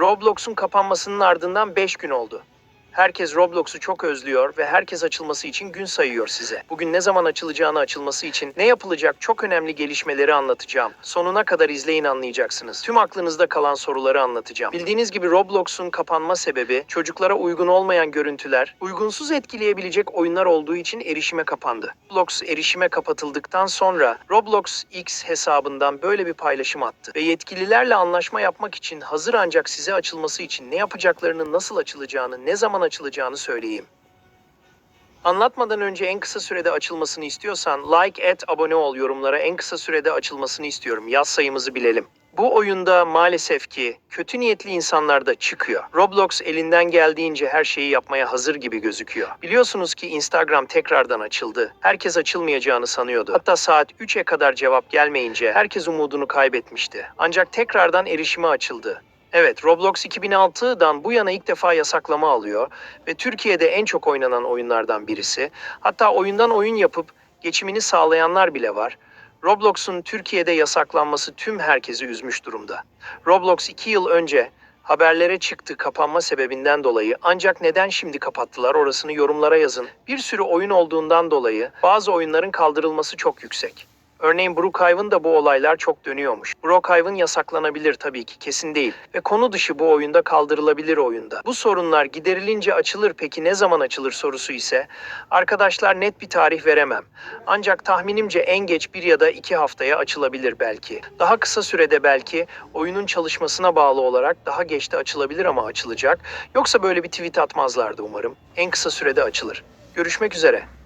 Roblox'un kapanmasının ardından 5 gün oldu. Herkes Roblox'u çok özlüyor ve herkes açılması için gün sayıyor size. Bugün ne zaman açılacağını açılması için ne yapılacak çok önemli gelişmeleri anlatacağım. Sonuna kadar izleyin anlayacaksınız. Tüm aklınızda kalan soruları anlatacağım. Bildiğiniz gibi Roblox'un kapanma sebebi çocuklara uygun olmayan görüntüler, uygunsuz etkileyebilecek oyunlar olduğu için erişime kapandı. Roblox erişime kapatıldıktan sonra Roblox X hesabından böyle bir paylaşım attı ve yetkililerle anlaşma yapmak için hazır ancak size açılması için ne yapacaklarını, nasıl açılacağını, ne zaman açılacağını söyleyeyim. Anlatmadan önce en kısa sürede açılmasını istiyorsan like et, abone ol yorumlara en kısa sürede açılmasını istiyorum. Yaz sayımızı bilelim. Bu oyunda maalesef ki kötü niyetli insanlar da çıkıyor. Roblox elinden geldiğince her şeyi yapmaya hazır gibi gözüküyor. Biliyorsunuz ki Instagram tekrardan açıldı. Herkes açılmayacağını sanıyordu. Hatta saat 3'e kadar cevap gelmeyince herkes umudunu kaybetmişti. Ancak tekrardan erişime açıldı. Evet, Roblox 2006'dan bu yana ilk defa yasaklama alıyor ve Türkiye'de en çok oynanan oyunlardan birisi. Hatta oyundan oyun yapıp geçimini sağlayanlar bile var. Roblox'un Türkiye'de yasaklanması tüm herkesi üzmüş durumda. Roblox 2 yıl önce haberlere çıktı kapanma sebebinden dolayı ancak neden şimdi kapattılar orasını yorumlara yazın. Bir sürü oyun olduğundan dolayı bazı oyunların kaldırılması çok yüksek. Örneğin Brookhaven da bu olaylar çok dönüyormuş. Brookhaven yasaklanabilir tabii ki kesin değil ve konu dışı bu oyunda kaldırılabilir oyunda. Bu sorunlar giderilince açılır peki ne zaman açılır sorusu ise arkadaşlar net bir tarih veremem. Ancak tahminimce en geç bir ya da iki haftaya açılabilir belki. Daha kısa sürede belki oyunun çalışmasına bağlı olarak daha geç de açılabilir ama açılacak. Yoksa böyle bir tweet atmazlardı umarım. En kısa sürede açılır. Görüşmek üzere.